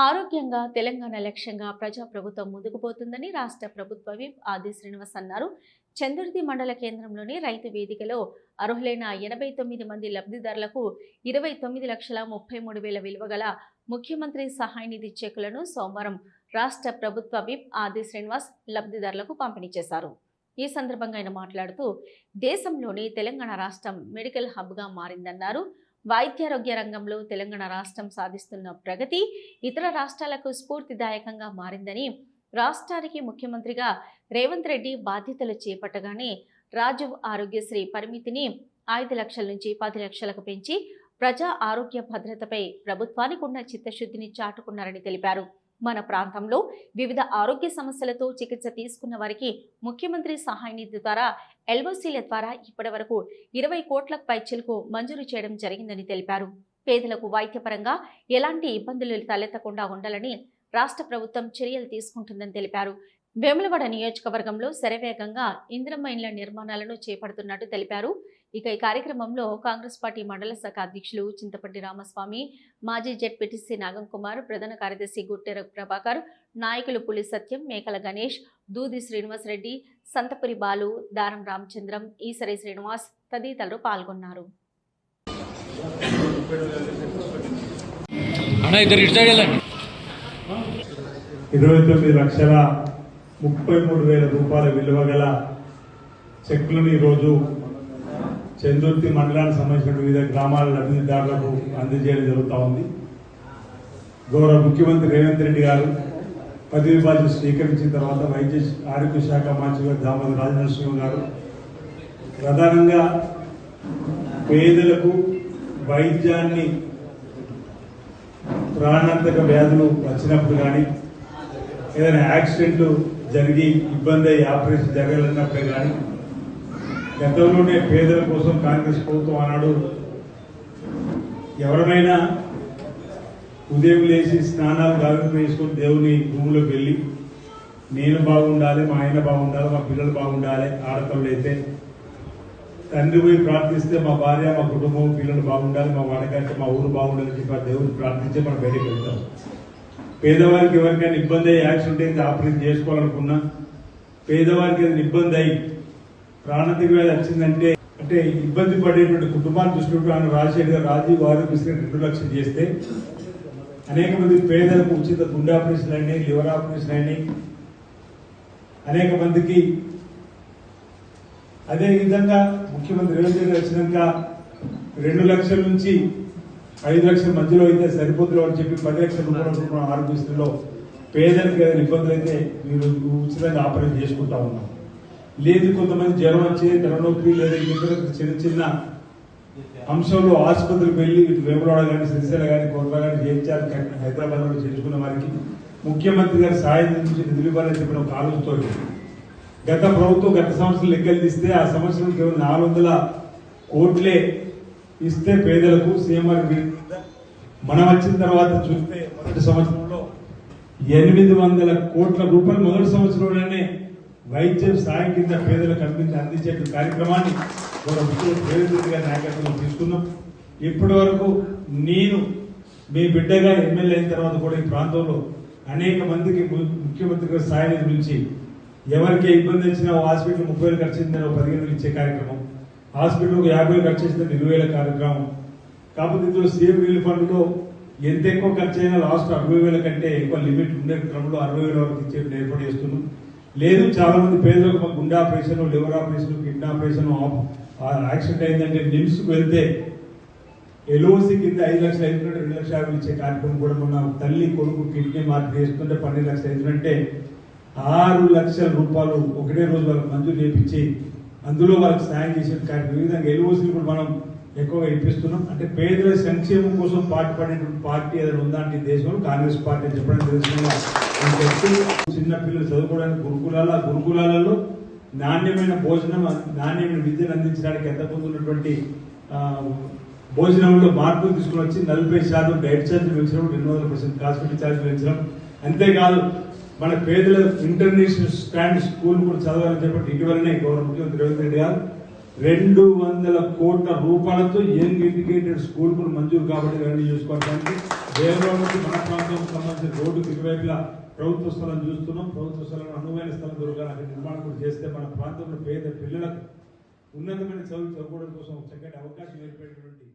ఆరోగ్యంగా తెలంగాణ లక్ష్యంగా ప్రజాప్రభుత్వం ముందుకు పోతుందని రాష్ట్ర ప్రభుత్వ విప్ ఆది శ్రీనివాస్ అన్నారు. చందుర్తి మండల కేంద్రంలోని రైతు వేదికలో అర్హులైన ఎనభై తొమ్మిది మంది లబ్ధిదారులకు ఇరవై తొమ్మిది లక్షల ముప్పై మూడు వేల విలువ గల ముఖ్యమంత్రి సహాయ నిధి చెక్కులను సోమవారం రాష్ట్ర ప్రభుత్వ విప్ ఆది శ్రీనివాస్ లబ్ధిదారులకు పంపిణీ చేశారు. ఈ సందర్భంగా ఆయన మాట్లాడుతూ దేశంలోని తెలంగాణ రాష్ట్రం మెడికల్ హబ్గా మారిందన్నారు. వైద్యారోగ్య రంగంలో తెలంగాణ రాష్ట్రం సాధిస్తున్న ప్రగతి ఇతర రాష్ట్రాలకు స్ఫూర్తిదాయకంగా మారిందని రాష్ట్రానికి ముఖ్యమంత్రిగా రేవంత్ రెడ్డి బాధ్యతలు చేపట్టగానే రాజీవ్ ఆరోగ్యశ్రీ పరిమితిని ఐదు లక్షల నుంచి పది లక్షలకు పెంచి ప్రజా ఆరోగ్య భద్రతపై ప్రభుత్వానికి ఉన్న చిత్తశుద్ధిని చాటుకున్నారని తెలిపారు. మన ప్రాంతంలో వివిధ ఆరోగ్య సమస్యలతో చికిత్స తీసుకున్న వారికి ముఖ్యమంత్రి సహాయ నిధి ద్వారా ఎల్ఓసీల ద్వారా ఇప్పటి వరకు ఇరవై కోట్ల పైచలకు మంజూరు చేయడం జరిగిందని తెలిపారు. పేదలకు వైద్యపరంగా ఎలాంటి ఇబ్బందులు తలెత్తకుండా ఉండాలని రాష్ట్ర ప్రభుత్వం చర్యలు తీసుకుంటుందని తెలిపారు. వేములవాడ నియోజకవర్గంలో శరవేగంగా ఇందిరమ్మ ఇండ్ల నిర్మాణాలను చేపడుతున్నట్టు తెలిపారు. ఇక ఈ కార్యక్రమంలో కాంగ్రెస్ పార్టీ మండల శాఖ అధ్యక్షులు చింతపట్టి రామస్వామి మాజీ జెడ్పీటీసీ నాగం కుమార్ ప్రధాన కార్యదర్శి గుట్టెర ప్రభాకర్ నాయకులు పులి సత్యం మేకల గణేష్ దూది శ్రీనివాసరెడ్డి సంతపురి బాలు దారం రామచంద్రం ఈసరి శ్రీనివాస్ తదితరులు పాల్గొన్నారు. ఇరవై తొమ్మిది లక్షల ముప్పై మూడు వేల రూపాయల విలువ గల చెక్కులను ఈరోజు చందుర్తి మండలానికి సంబంధించిన వివిధ గ్రామాల లబ్ధిదారులకు అందజేయడం జరుగుతూ ఉంది. గౌరవ ముఖ్యమంత్రి రేవంత్ రెడ్డి గారు పదవి బాధ్యత స్వీకరించిన తర్వాత వైద్య ఆరోగ్య శాఖ మంత్రిగా దామోదర రాజనరసింహ గారు ప్రధానంగా పేదలకు వైద్యాన్ని ప్రాణాంతక వ్యాధులు వచ్చినప్పుడు కానీ ఏదైనా యాక్సిడెంట్ జరిగి ఇబ్బంది అయ్యి ఆపరేషన్ జరగాలన్నప్పుడే కానీ గతంలోనే పేదల కోసం కాంగ్రెస్ ప్రభుత్వం ఆనాడు ఎవరినైనా ఉదయం లేచి స్నానాలు గాలం వేసుకొని దేవుని భూమిలోకి వెళ్ళి నేను బాగుండాలి మా ఆయన బాగుండాలి మా పిల్లలు బాగుండాలి ఆడపిల్లలు అయితే తండ్రి పోయి ప్రార్థిస్తే మా భార్య మా కుటుంబం పిల్లలు బాగుండాలి మా వాడకంటే మా ఊరు బాగుండాలని చెప్పి దేవుడిని దేవుని ప్రార్థించి మనం బయటకు వెళ్తాం. పేదవారికి ఎవరికైనా ఇబ్బంది అయ్యి యాక్సిడెంట్ అయితే ఆపరేషన్ చేసుకోవాలనుకున్నా పేదవారికి ఏదైనా ఇబ్బంది అయ్యి ప్రాణాంతక వ్యాధి వచ్చిందంటే అంటే ఇబ్బంది పడేటువంటి కుటుంబాన్ని దృష్టిలో ఆయన రాజశేఖర్ గారు రాజీవ్ ఆరోగ్యశ్రీ రెండు లక్షలు చేస్తే అనేక మంది పేదలకు ఉచిత గుండె ఆపరేషన్ అయినాయి లివర్ ఆపరేషన్ అయినాయి. అనేక మందికి అదేవిధంగా ముఖ్యమంత్రి రేవంత్ రెడ్డి వచ్చినాక రెండు లక్షల నుంచి ఐదు లక్షల మధ్యలో అయితే సరిపోతులు అని చెప్పి పది లక్షల రూపాయల రూపాయల ఆరోగ్యశ్రీలో పేదలకు ఏదైనా ఇబ్బందులు అయితే మీరు ఉచితంగా ఆపరేట్ చేసుకుంటా ఉన్నాం. లేదు కొంతమంది జ్వరం వచ్చి తలనొప్పి లేదా ఇతర చిన్న చిన్న అంశంలో ఆసుపత్రికి వెళ్ళి ఇటు వేములవాడ కానీ శ్రీశైల కానీ కోట్ల కానీ జేహెచ్ఆర్ హైదరాబాద్లో వారికి ముఖ్యమంత్రి గారి సాయం నుంచి నిధులు ఇవ్వాలని చెప్పిన ఒక ఆలోచనతో గత ప్రభుత్వం గత సంవత్సరం లెక్కలు తీస్తే ఆ సంవత్సరం కేవలం నాలుగు వందల కోట్లే ఇస్తే పేదలకు సీఎంఆర్ మనం వచ్చిన తర్వాత చూస్తే మొదటి సంవత్సరంలో ఎనిమిది వందల కోట్ల రూపాయలు మొదటి సంవత్సరంలోనే వైద్యం సాయం కింద పేదలకు అందించి అందించే కార్యక్రమాన్ని ఒక ముఖ్య రేవంత్ నాయకత్వంలో తీసుకున్నాం. ఇప్పటి వరకు నేను మీ బిడ్డగా ఎమ్మెల్యే అయిన తర్వాత కూడా ఈ ప్రాంతంలో అనేక మందికి ము- ముఖ్యమంత్రి గారి సాయ నుంచి ఎవరికి ఇబ్బంది వచ్చినా హాస్పిటల్ ముప్పై వేలు ఖర్చు పదిహేను ఇచ్చే కార్యక్రమం హాస్పిటల్కు యాభై వేలు ఖర్చు చేసిన ఇరవై వేల కార్యక్రమం. కాకపోతే ఇందులో సీఎం రిలీఫ్ ఫండ్లో ఎంత ఎక్కువ ఖర్చు అయినా లాస్ట్ అరవై వేల కంటే ఎక్కువ లిమిట్ ఉండే క్రమంలో అరవై వేల వరకు ఇచ్చే ఏర్పాటు చేస్తున్నాం. లేదు చాలా మంది పేదలకు గుండె operation liver operation kidney operation accident అయిందంటే నిమ్స్కి వెళ్తే ఎల్ఓసి కింద ఐదు లక్షలు అవుతుంటే రెండు లక్షల యాభై ఇచ్చే కార్యక్రమం కూడా మొన్న తల్లి కొడుకు కిడ్నీ మార్పు చేస్తుంటే పన్నెండు లక్షలు అవుతుందంటే ఆరు లక్షల రూపాయలు ఒకటే రోజు వాళ్ళకి మంజూరు చేపించి అందులో వాళ్ళకి సాయం చేసే కార్యక్రమం. ఈ విధంగా ఎల్ఓసీలు కూడా మనం ఎక్కువగా ఇప్పిస్తున్నాం. అంటే పేదల సంక్షేమం కోసం పాటుపడేటువంటి పార్టీ ఏదైనా ఉందా అంటే దేశంలో కాంగ్రెస్ పార్టీ చెప్పడం తెలుసుకున్నా చిన్నపిల్లలు చదువుకోవడానికి గురుకులాల గురుకులాలలో నాణ్యమైన భోజనం నాణ్యమైన విద్యను అందించడానికి ఎంత ముందు ఉన్నటువంటి భోజనంలో మార్పులు తీసుకుని వచ్చి నలభై శాతం డైట్ ఛార్జ్ పెంచడం రెండు వందల పర్సెంట్ హాస్పిటల్ ఛార్జ్ పెంచడం. అంతేకాదు మన పేదల ఇంటర్నేషనల్ స్టాండ్ స్కూల్ కూడా చదవాలని చెప్పి ఇటీవలనే గౌరవ ముఖ్యమంత్రి రేవంత్ రెడ్డి గారు రెండు వందల కోట్ల రూపాయలతో యంగ్ ఇండికేటెడ్ స్కూల్ కూడా మంజూరు కాబట్టి రెండు చూసుకోవడానికి దేవరావు మన ప్రాంతం సంబంధించిన ఇరువైపులా ప్రభుత్వ స్థలం చూస్తున్నాం. ప్రభుత్వ స్థలం అనువైన స్థలం దొరకాలి. అక్కడ నిర్మాణం కూడా చేస్తే మన ప్రాంతంలో పేద పిల్లలకు ఉన్నతమైన చదువు చదువుకోవడం కోసం చక్కటి అవకాశం ఏర్పడేటువంటి